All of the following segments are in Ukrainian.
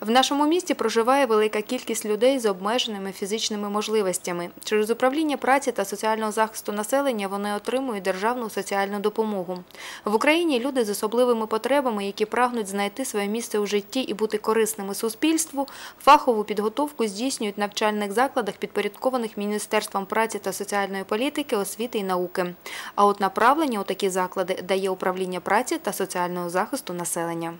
В нашому місті проживає велика кількість людей з обмеженими фізичними можливостями. Через управління праці та соціального захисту населення вони отримують державну соціальну допомогу. В Україні люди з особливими потребами, які прагнуть знайти своє місце у житті і бути корисними суспільству, фахову підготовку здійснюють в навчальних закладах, підпорядкованих Міністерством праці та соціальної політики, освіти і науки. А от направлення у такі заклади дає управління праці та соціального захисту населення.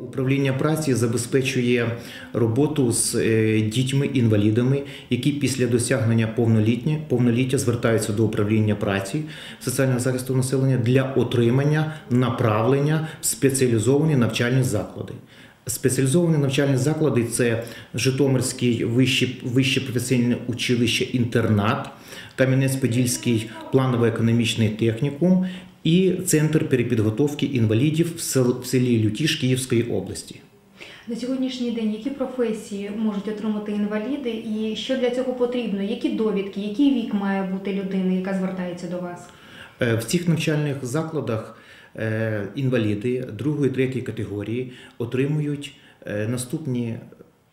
Управління праці забезпечує роботу з е, дітьми-інвалідами, які після досягнення повноліття, повноліття звертаються до управління праці соціального захисту населення для отримання направлення в спеціалізовані навчальні заклади. Спеціалізовані навчальні заклади це Житомирський вище, вище професійне училище інтернат, Кам'янець-Подільський планово-економічний технікум і центр перепідготовки інвалідів в сел- в селі Лютіж Київської області. На сьогоднішній день які професії можуть отримати інваліди, і що для цього потрібно? Які довідки, який вік має бути людини, яка звертається до вас? Е, В цих навчальних закладах е, інваліди другої, третьої категорії отримують е, наступні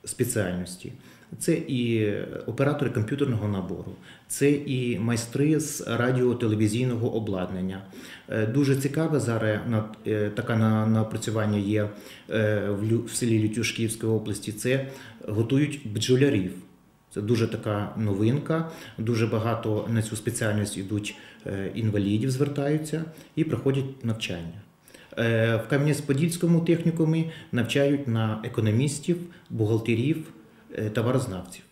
спеціальності. Це і оператори комп'ютерного набору, це і майстри з радіотелевізійного обладнання. Е, Дуже цікаве зараз е, таке на- напрацювання є е, в селі Лютюж Київської області. Це готують бджолярів. Це дуже така новинка. Дуже багато на цю спеціальність йдуть інвалідів, звертаються і проходять навчання. В Кам'янець-Подільському технікумі навчають на економістів, бухгалтерів, товарознавців.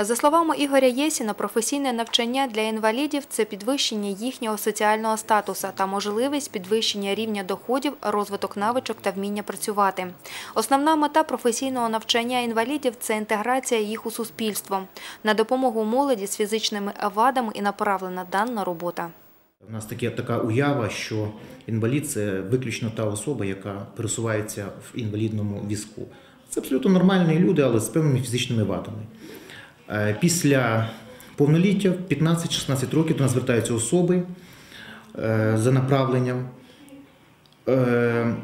За словами Ігоря Єсіна, професійне навчання для інвалідів – це підвищення їхнього соціального статусу та можливість підвищення рівня доходів, розвиток навичок та вміння працювати. Основна мета професійного навчання інвалідів – це інтеграція їх у суспільство. На допомогу молоді з фізичними вадами і направлена дана робота. У нас таке, така уява, що інвалід це виключно та особа, яка пересувається в інвалідному візку. Це абсолютно нормальні люди, але з певними фізичними вадами. Е, Після повноліття, 15-16 років, до нас звертаються особи е, за направленням. Е,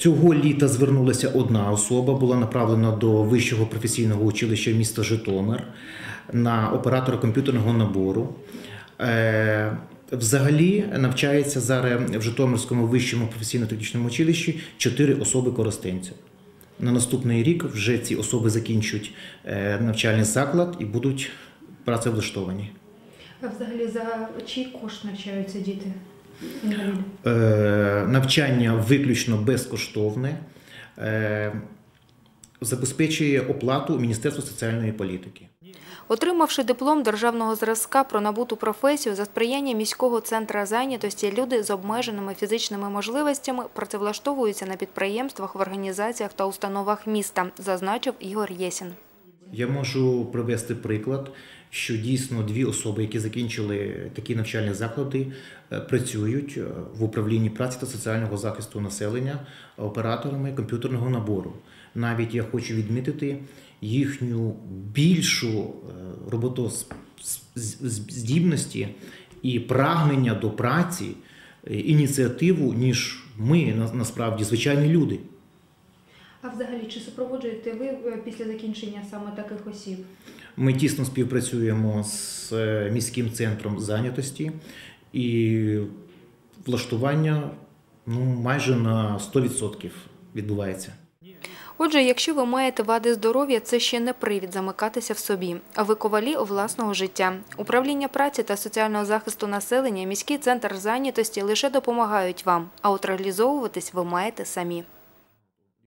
Цього літа звернулася одна особа, була направлена до вищого професійного училища міста Житомир на оператора комп'ютерного набору. Взагалі навчається зараз в Житомирському вищому професійно-технічному училищі чотири особи користенців. На наступний рік вже ці особи закінчують е, навчальний заклад і будуть працевлаштовані. А взагалі за чий кошт навчаються діти? Е, Навчання виключно безкоштовне, е, забезпечує оплату Міністерство соціальної політики. Отримавши диплом державного зразка про набуту професію за сприяння міського центру зайнятості, люди з обмеженими фізичними можливостями працевлаштовуються на підприємствах, в організаціях та установах міста, зазначив Ігор Єсін. Я можу привести приклад, що дійсно дві особи, які закінчили такі навчальні заклади, е, працюють е, в управлінні праці та соціального захисту населення операторами комп'ютерного набору. Навіть я хочу відмітити їхню більшу е, роботоздібності і прагнення до праці, ініціативу, ніж ми на- насправді звичайні люди. А взагалі, чи супроводжуєте ви е, після закінчення саме таких осіб? Ми тісно співпрацюємо з е, міським центром зайнятості і влаштування ну, майже на 100% відбувається. Отже, якщо ви маєте вади здоров'я, це ще не привід замикатися в собі. А ви ковалі власного життя. Управління праці та соціального захисту населення, міський центр зайнятості лише допомагають вам, а от реалізовуватись ви маєте самі.